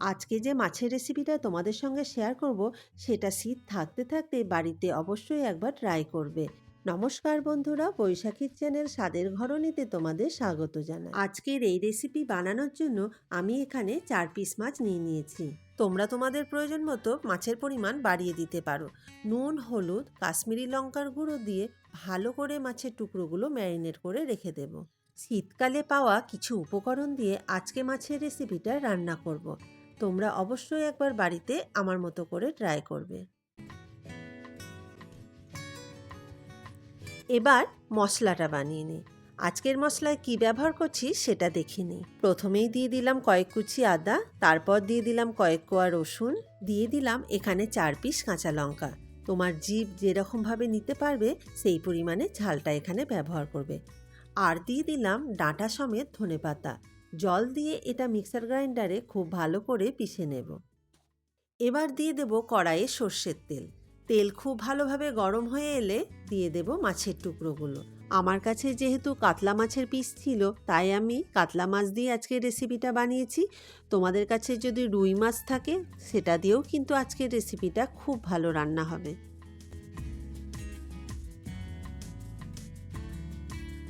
আজকে যে মাছের রেসিপিটা তোমাদের সঙ্গে শেয়ার করব, সেটা শীত থাকতে থাকতে বাড়িতে অবশ্যই একবার ট্রাই করবে। নমস্কার বন্ধুরা বৈশাখীর চ্যানেল স্বাদের ঘরণীতে তোমাদের স্বাগত জানাই। আজকের এই রেসিপি বানানোর জন্য আমি এখানে চার পিস মাছ নিয়ে নিয়েছি। তোমরা তোমাদের প্রয়োজন মতো মাছের পরিমাণ বাড়িয়ে দিতে পারো। নুন, হলুদ, কাশ্মীরি লঙ্কার গুঁড়ো দিয়ে ভালো করে মাছের টুকরোগুলো ম্যারিনেট করে রেখে দেব। শীতকালে পাওয়া কিছু উপকরণ দিয়ে আজকে মাছের রেসিপিটা রান্না করব। তোমরা অবশ্যই একবার বাড়িতে আমার মতো করে ট্রাই করবে। এবার মশলাটা বানিয়ে নিই আজকের মশলায় কি ব্যবহার করছি সেটা দেখে নিই প্রথমেই দিয়ে দিলাম কয়েক কুচি আদা, তারপর দিয়ে দিলাম কয়েক কোয়া রসুন, দিয়ে দিলাম এখানে চার পিস কাঁচা লঙ্কা। তোমার জীব যেরকমভাবে নিতে পারবে, সেই পরিমাণে ঝালটা এখানে ব্যবহার করবে। আর দিয়ে দিলাম ডাঁটা সমেত ধনে পাতা জল দিয়ে এটা মিক্সার গ্রাইন্ডারে খুব ভালো করে পিষে নেব। এবার দিয়ে দেব কড়াইয়ে সর্ষের তেল। তেল খুব ভালোভাবে গরম হয়ে এলে দিয়ে দেব মাছের টুকরোগুলো। আমার কাছে যেহেতু কাতলা মাছের পিস ছিল, তাই আমি কাতলা মাছ দিয়ে আজকে রেসিপিটা বানিয়েছি। তোমাদের কাছে যদি রুই মাছ থাকে, সেটা দিয়েও কিন্তু আজকের রেসিপিটা খুব ভালো রান্না হবে।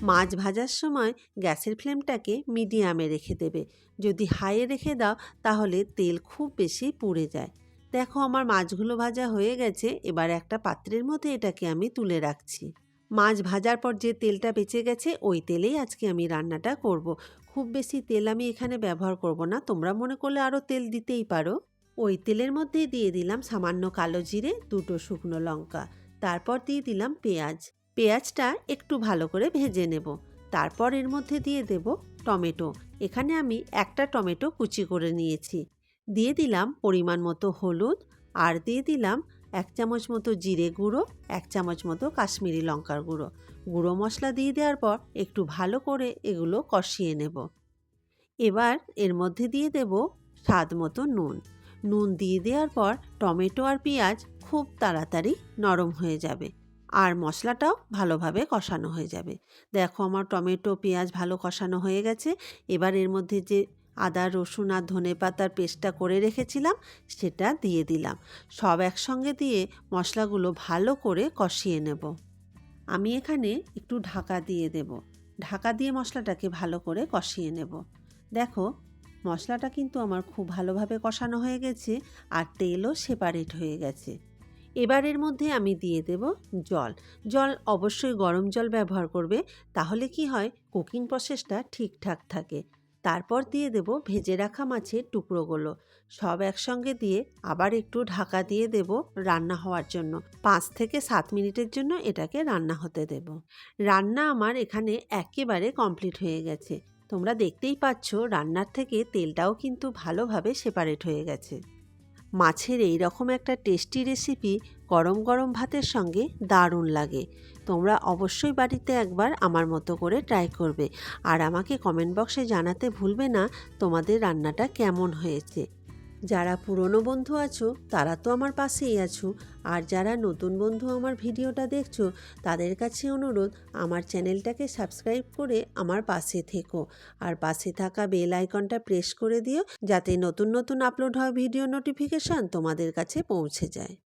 মাছ ভাজার সময় গ্যাসের ফ্লেমটাকে মিডিয়ামে রেখে দেবে। যদি হাইয়ে রেখে দাও, তাহলে তেল খুব বেশি পুড়ে যায়। দেখো, আমার মাছগুলো ভাজা হয়ে গেছে। এবার একটা পাত্রের মধ্যে এটাকে আমি তুলে রাখছি। মাছ ভাজার পর যে তেলটা বেঁচে গেছে, ওই তেলেই আজকে আমি রান্নাটা করব। খুব বেশি তেল আমি এখানে ব্যবহার করব না। তোমরা মনে করলে আরও তেল দিতেই পারো। ওই তেলের মধ্যেই দিয়ে দিলাম সামান্য কালো জিরে, দুটো শুকনো লঙ্কা। তারপর দিয়ে দিলাম পেঁয়াজ। পেঁয়াজটা একটু ভালো করে ভেজে নেব। তারপর এর মধ্যে দিয়ে দেব টমেটো। এখানে আমি একটা টমেটো কুচি করে নিয়েছি। দিয়ে দিলাম পরিমাণ মতো হলুদ আর দিয়ে দিলাম এক চামচ মতো জিরে গুঁড়ো, এক চামচ মতো কাশ্মীরি লঙ্কার গুঁড়ো। গুঁড়ো মশলা দিয়ে দেওয়ার পর একটু ভালো করে এগুলো কষিয়ে নেব। এবার এর মধ্যে দিয়ে দেব স্বাদ মতো নুন। নুন দিয়ে দেওয়ার পর টমেটো আর পেঁয়াজ খুব তাড়াতাড়ি নরম হয়ে যাবে। আর মশলাটাও ভালোভাবে কষানো হয়ে যাবে। দেখো আমার টমেটো, পেঁয়াজ ভালো কষানো হয়ে গেছে। এবার এর মধ্যে যে আদা, রসুন আর ধনে পাতার পেস্টটা করে রেখেছিলাম, সেটা দিয়ে দিলাম। সব একসঙ্গে দিয়ে মশলাগুলো ভালো করে কষিয়ে নেব। আমি এখানে একটু ঢাকা দিয়ে দেব। ঢাকা দিয়ে মশলাটাকে ভালো করে কষিয়ে নেব। দেখো, মশলাটা কিন্তু আমার খুব ভালোভাবে কষানো হয়ে গেছে আর তেলও সেপারেট হয়ে গেছে। এবার এর মধ্যে আমি দিয়ে দেব জল। জল অবশ্যই গরম জল ব্যবহার করবে, তাহলে কি হয়? কুকিং প্রসেসটা ঠিকঠাক থাকে। তারপর দিয়ে দেব ভেজে রাখা মাছের টুকরোগুলো। সব একসঙ্গে দিয়ে আবার একটু ঢাকা দিয়ে দেব রান্না হওয়ার জন্য। পাঁচ থেকে সাত মিনিটের জন্য এটাকে রান্না হতে দেব। রান্না আমার এখানে একেবারে কমপ্লিট হয়ে গেছে। তোমরা দেখতেই পাচ্ছ রান্নার থেকে তেলটাও কিন্তু ভালোভাবে সেপারেট হয়ে গেছে। মাছের এই রকম একটা টেস্টি রেসিপি গরম গরম ভাতের সঙ্গে দারুণ লাগে। তোমরা অবশ্যই বাড়িতে একবার আমার মতো করে ট্রাই করবে। আর আমাকে কমেন্ট বক্সে জানাতে ভুলবে না তোমাদের রান্নাটা কেমন হয়েছে। যারা পুরনো বন্ধু আছো, তারা তো আমার পাশেই আছো। আর যারা নতুন বন্ধু আমার ভিডিওটা দেখছ, তাদের কাছে অনুরোধ, আমার চ্যানেলটাকে সাবস্ক্রাইব করে আমার পাশে থেকো। আর পাশে থাকা বেল আইকনটা প্রেস করে দিও, যাতে নতুন নতুন আপলোড হওয়া ভিডিও নোটিফিকেশান তোমাদের কাছে পৌঁছে যায়।